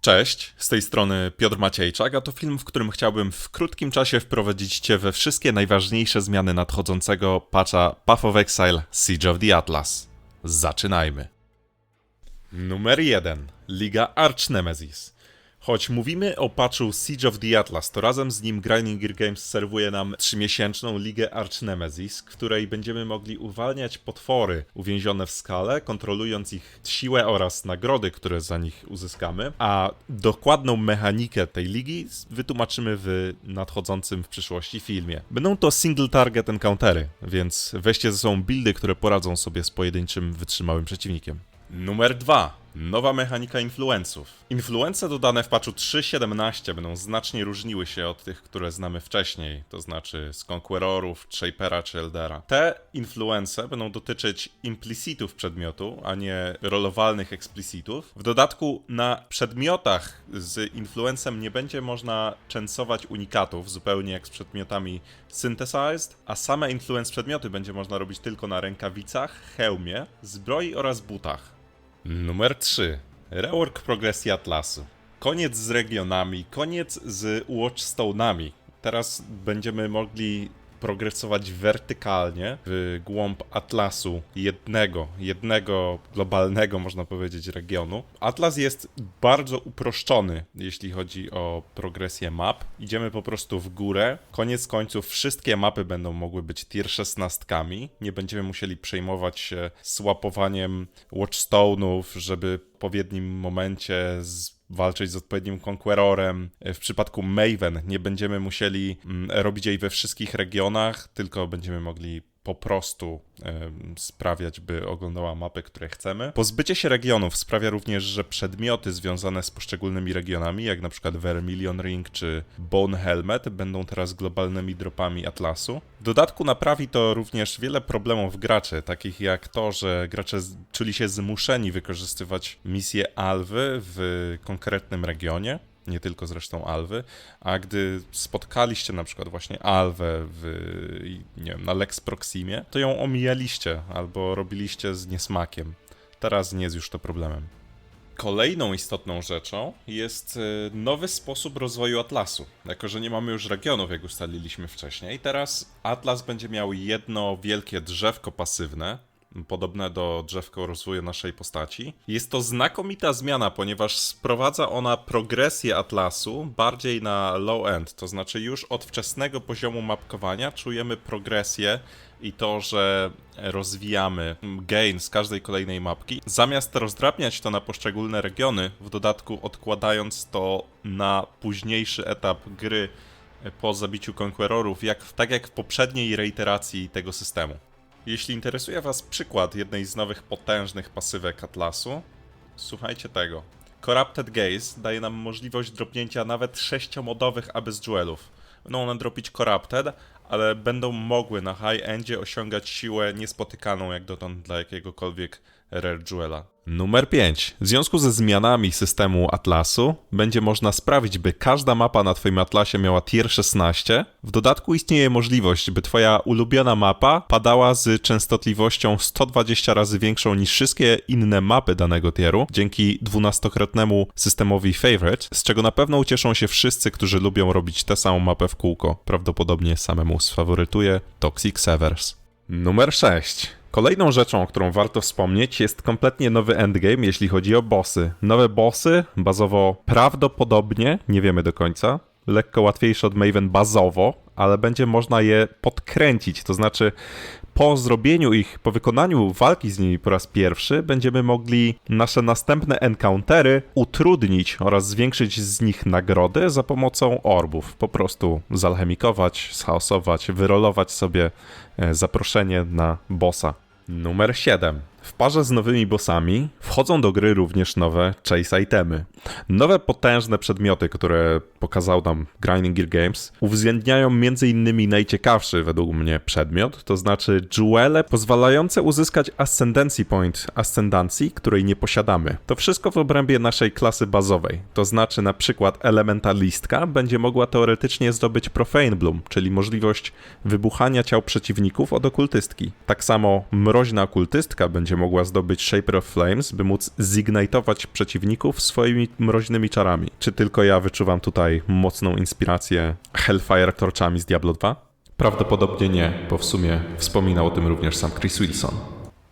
Cześć, z tej strony Piotr Maciejczak, a to film, w którym chciałbym w krótkim czasie wprowadzić Cię we wszystkie najważniejsze zmiany nadchodzącego patcha Path of Exile Siege of the Atlas. Zaczynajmy. Numer 1. Liga Arch Nemesis. Choć mówimy o patchu Siege of the Atlas, to razem z nim Grinding Gear Games serwuje nam trzymiesięczną ligę Arch Nemesis, w której będziemy mogli uwalniać potwory uwięzione w skale, kontrolując ich siłę oraz nagrody, które za nich uzyskamy, a dokładną mechanikę tej ligi wytłumaczymy w nadchodzącym w przyszłości filmie. Będą to single target encountery, więc weźcie ze sobą buildy, które poradzą sobie z pojedynczym wytrzymałym przeciwnikiem. Numer 2. Nowa mechanika influenców. Influence dodane w patchu 3.17 będą znacznie różniły się od tych, które znamy wcześniej, to znaczy z Conquerorów, Shapera czy Eldera. Te influence będą dotyczyć implicitów przedmiotu, a nie rolowalnych explicitów. W dodatku na przedmiotach z influencem nie będzie można częsować unikatów, zupełnie jak z przedmiotami synthesized, a same influence przedmioty będzie można robić tylko na rękawicach, hełmie, zbroi oraz butach. Numer 3. Rework progresji Atlasu. Koniec z regionami, koniec z Watchstone'ami. Teraz będziemy mogli progresować wertykalnie w głąb Atlasu jednego, jednego globalnego, można powiedzieć, regionu. Atlas jest bardzo uproszczony, jeśli chodzi o progresję map. Idziemy po prostu w górę. Koniec końców wszystkie mapy będą mogły być tier 16. Nie będziemy musieli przejmować się słapowaniem Watchstone'ów, żeby w odpowiednim momencie z walczyć z odpowiednim Conquerorem. W przypadku Maven nie będziemy musieli mm, robić jej we wszystkich regionach, tylko będziemy mogli po prostu sprawiać, by oglądała mapy, które chcemy. Pozbycie się regionów sprawia również, że przedmioty związane z poszczególnymi regionami, jak na przykład Vermilion Ring czy Bone Helmet, będą teraz globalnymi dropami Atlasu. W dodatku naprawi to również wiele problemów graczy, takich jak to, że gracze czuli się zmuszeni wykorzystywać misje Alwy w konkretnym regionie nie tylko zresztą Alwy, a gdy spotkaliście na przykład właśnie Alwę w, nie wiem, na Lex Proximie, to ją omijaliście albo robiliście z niesmakiem. Teraz nie jest już to problemem. Kolejną istotną rzeczą jest y, nowy sposób rozwoju Atlasu. Jako, że nie mamy już regionów, jak ustaliliśmy wcześniej, teraz Atlas będzie miał jedno wielkie drzewko pasywne, podobne do drzewka rozwoju naszej postaci. Jest to znakomita zmiana, ponieważ sprowadza ona progresję Atlasu bardziej na low end, to znaczy już od wczesnego poziomu mapkowania czujemy progresję i to, że rozwijamy gain z każdej kolejnej mapki, zamiast rozdrabniać to na poszczególne regiony, w dodatku odkładając to na późniejszy etap gry po zabiciu Conquerorów, jak, tak jak w poprzedniej reiteracji tego systemu. Jeśli interesuje Was przykład jednej z nowych potężnych pasywek Atlasu, słuchajcie tego. Corrupted Gaze daje nam możliwość dropnięcia nawet sześciomodowych Abyss Jewelów. Będą one dropić Corrupted, ale będą mogły na high-endzie osiągać siłę niespotykaną jak dotąd dla jakiegokolwiek Rare Jewela. Numer 5. W związku ze zmianami systemu Atlasu będzie można sprawić, by każda mapa na Twoim Atlasie miała tier 16. W dodatku istnieje możliwość, by Twoja ulubiona mapa padała z częstotliwością 120 razy większą niż wszystkie inne mapy danego tieru, dzięki dwunastokrotnemu systemowi Favorite, z czego na pewno ucieszą się wszyscy, którzy lubią robić tę samą mapę w kółko. Prawdopodobnie samemu sfaworytuje Toxic Severs. Numer 6. Kolejną rzeczą, o którą warto wspomnieć, jest kompletnie nowy endgame, jeśli chodzi o bossy. Nowe bossy, bazowo prawdopodobnie, nie wiemy do końca, lekko łatwiejsze od Maven bazowo, ale będzie można je podkręcić, to znaczy po zrobieniu ich, po wykonaniu walki z nimi po raz pierwszy, będziemy mogli nasze następne encountery utrudnić oraz zwiększyć z nich nagrody za pomocą orbów. Po prostu zalchemikować, schaosować, wyrolować sobie e, zaproszenie na bossa. Numer 7. W parze z nowymi bossami wchodzą do gry również nowe chase itemy. Nowe potężne przedmioty, które pokazał nam Grinding Gear Games, uwzględniają m.in. najciekawszy według mnie przedmiot, to znaczy jewele pozwalające uzyskać Ascendancy Point ascendancji, której nie posiadamy. To wszystko w obrębie naszej klasy bazowej, to znaczy na przykład elementalistka będzie mogła teoretycznie zdobyć Profane Bloom, czyli możliwość wybuchania ciał przeciwników od okultystki. Tak samo mroźna okultystka będzie mogła zdobyć Shaper of Flames, by móc zignitować przeciwników swoimi mroźnymi czarami. Czy tylko ja wyczuwam tutaj mocną inspirację Hellfire Torchami z Diablo 2? Prawdopodobnie nie, bo w sumie wspominał o tym również sam Chris Wilson.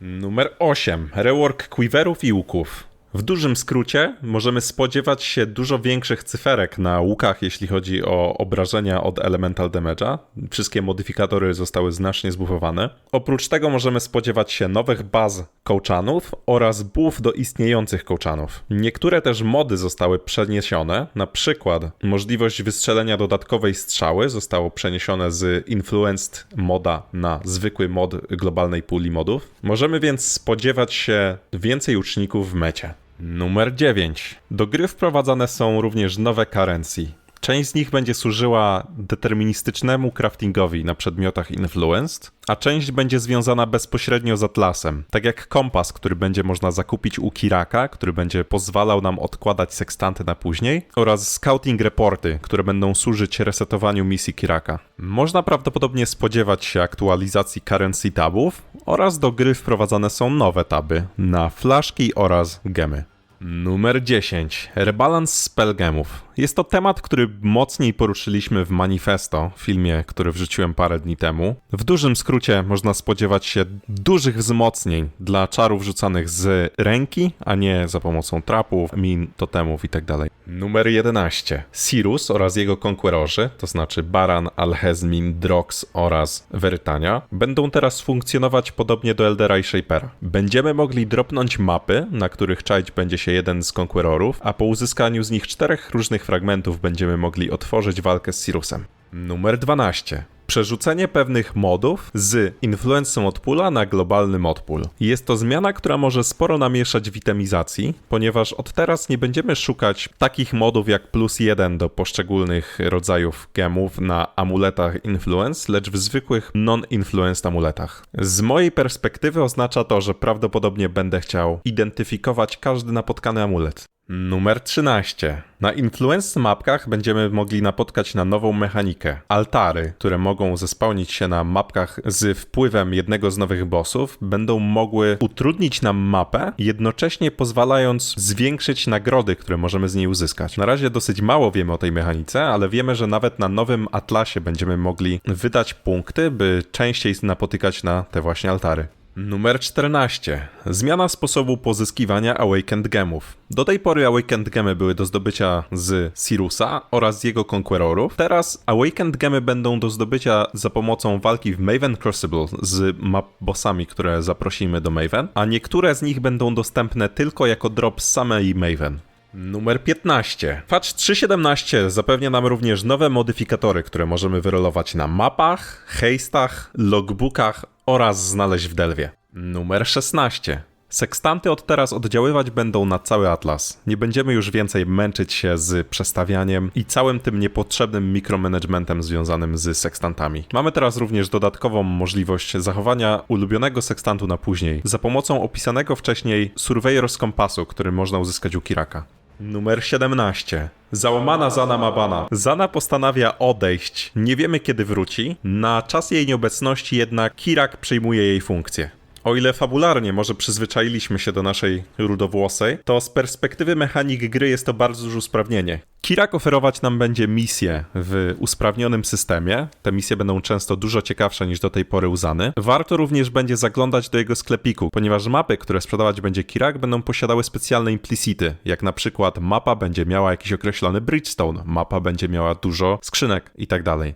Numer 8. Rework quiverów i łuków. W dużym skrócie możemy spodziewać się dużo większych cyferek na łukach, jeśli chodzi o obrażenia od Elemental Damage'a. Wszystkie modyfikatory zostały znacznie zbufowane. Oprócz tego możemy spodziewać się nowych baz kołczanów oraz buff do istniejących kołczanów. Niektóre też mody zostały przeniesione, na przykład możliwość wystrzelenia dodatkowej strzały zostało przeniesione z Influenced moda na zwykły mod globalnej puli modów. Możemy więc spodziewać się więcej uczników w mecie. Numer 9. Do gry wprowadzane są również nowe currency. Część z nich będzie służyła deterministycznemu craftingowi na przedmiotach Influenced, a część będzie związana bezpośrednio z Atlasem, tak jak kompas, który będzie można zakupić u Kiraka, który będzie pozwalał nam odkładać sekstanty na później, oraz scouting reporty, które będą służyć resetowaniu misji Kiraka. Można prawdopodobnie spodziewać się aktualizacji currency tabów oraz do gry wprowadzane są nowe taby na flaszki oraz gemy. Numer 10. Rebalans spellgemów. Jest to temat, który mocniej poruszyliśmy w Manifesto, filmie, który wrzuciłem parę dni temu. W dużym skrócie można spodziewać się dużych wzmocnień dla czarów rzucanych z ręki, a nie za pomocą trapów, min, totemów itd. Numer 11. Sirus oraz jego konkurorzy, to znaczy Baran, Alhezmin, Drox oraz Verytania, będą teraz funkcjonować podobnie do Eldera i Shapera. Będziemy mogli dropnąć mapy, na których czaić będzie się jeden z konkurorów, a po uzyskaniu z nich czterech różnych fragmentów będziemy mogli otworzyć walkę z Sirusem. Numer 12. Przerzucenie pewnych modów z influencją modpula na globalny modpool. Jest to zmiana, która może sporo namieszać w itemizacji, ponieważ od teraz nie będziemy szukać takich modów jak plus jeden do poszczególnych rodzajów gemów na amuletach influence, lecz w zwykłych non-influenced amuletach. Z mojej perspektywy oznacza to, że prawdopodobnie będę chciał identyfikować każdy napotkany amulet. Numer 13. Na influence mapkach będziemy mogli napotkać na nową mechanikę. Altary, które mogą zespełnić się na mapkach z wpływem jednego z nowych bossów, będą mogły utrudnić nam mapę, jednocześnie pozwalając zwiększyć nagrody, które możemy z niej uzyskać. Na razie dosyć mało wiemy o tej mechanice, ale wiemy, że nawet na nowym atlasie będziemy mogli wydać punkty, by częściej napotykać na te właśnie altary. Numer 14. Zmiana sposobu pozyskiwania Awakened Gemów. Do tej pory Awakened Gemy były do zdobycia z Sirusa oraz jego konkurorów. Teraz Awakened Gemy będą do zdobycia za pomocą walki w Maven Crucible z map bossami, które zaprosimy do Maven, a niektóre z nich będą dostępne tylko jako drop z samej Maven. Numer 15. Patch 3.17 zapewnia nam również nowe modyfikatory, które możemy wyrolować na mapach, hejstach, logbookach oraz znaleźć w Delwie. Numer 16. Sekstanty od teraz oddziaływać będą na cały atlas. Nie będziemy już więcej męczyć się z przestawianiem i całym tym niepotrzebnym mikromanagementem związanym z sekstantami. Mamy teraz również dodatkową możliwość zachowania ulubionego sekstantu na później za pomocą opisanego wcześniej Surveyor z kompasu, który można uzyskać u Kiraka. Numer 17. Załamana Zana Mabana. Zana postanawia odejść. Nie wiemy kiedy wróci. Na czas jej nieobecności jednak Kirak przejmuje jej funkcję. O ile fabularnie może przyzwyczailiśmy się do naszej rudowłosej, to z perspektywy mechanik gry jest to bardzo duże usprawnienie. Kirak oferować nam będzie misje w usprawnionym systemie. Te misje będą często dużo ciekawsze niż do tej pory uzany. Warto również będzie zaglądać do jego sklepiku, ponieważ mapy, które sprzedawać będzie Kirak, będą posiadały specjalne implicity, jak na przykład mapa będzie miała jakiś określony bridgestone, mapa będzie miała dużo skrzynek itd.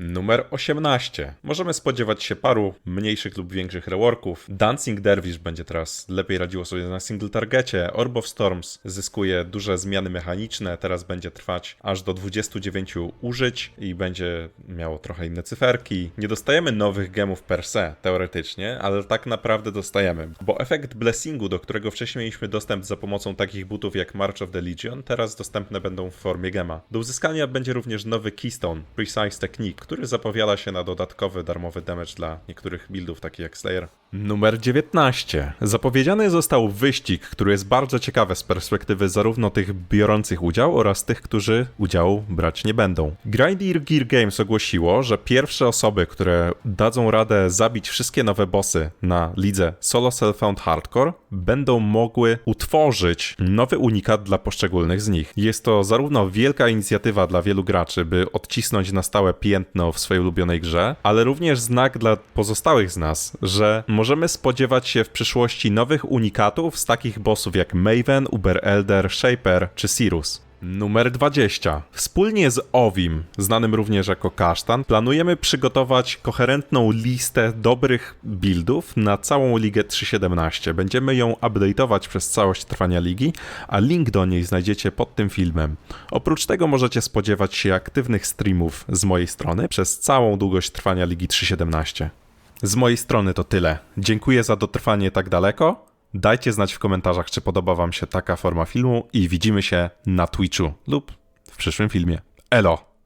Numer 18. Możemy spodziewać się paru mniejszych lub większych reworków. Dancing Dervish będzie teraz lepiej radziło sobie na single targecie. Orb of Storms zyskuje duże zmiany mechaniczne. Teraz będzie trwać aż do 29 użyć i będzie miało trochę inne cyferki. Nie dostajemy nowych gemów per se, teoretycznie, ale tak naprawdę dostajemy. Bo efekt blessingu, do którego wcześniej mieliśmy dostęp za pomocą takich butów jak March of the Legion, teraz dostępne będą w formie gema. Do uzyskania będzie również nowy Keystone, Precise Technique, który zapowiada się na dodatkowy darmowy damage dla niektórych buildów, takich jak Slayer. Numer 19. Zapowiedziany został wyścig, który jest bardzo ciekawy z perspektywy zarówno tych biorących udział oraz tych, którzy udziału brać nie będą. Grindir Gear Games ogłosiło, że pierwsze osoby, które dadzą radę zabić wszystkie nowe bossy na lidze Solo Self-Found Hardcore, będą mogły utworzyć nowy unikat dla poszczególnych z nich. Jest to zarówno wielka inicjatywa dla wielu graczy, by odcisnąć na stałe piętno w swojej ulubionej grze, ale również znak dla pozostałych z nas, że możemy spodziewać się w przyszłości nowych unikatów z takich bossów jak Maven, Uber Elder, Shaper czy Sirus. Numer 20. Wspólnie z Ovim, znanym również jako Kasztan, planujemy przygotować koherentną listę dobrych buildów na całą Ligę 3.17. Będziemy ją update'ować przez całość trwania ligi, a link do niej znajdziecie pod tym filmem. Oprócz tego możecie spodziewać się aktywnych streamów z mojej strony przez całą długość trwania Ligi 3.17. Z mojej strony to tyle. Dziękuję za dotrwanie tak daleko. Dajcie znać w komentarzach, czy podoba Wam się taka forma filmu i widzimy się na Twitchu lub w przyszłym filmie. Elo!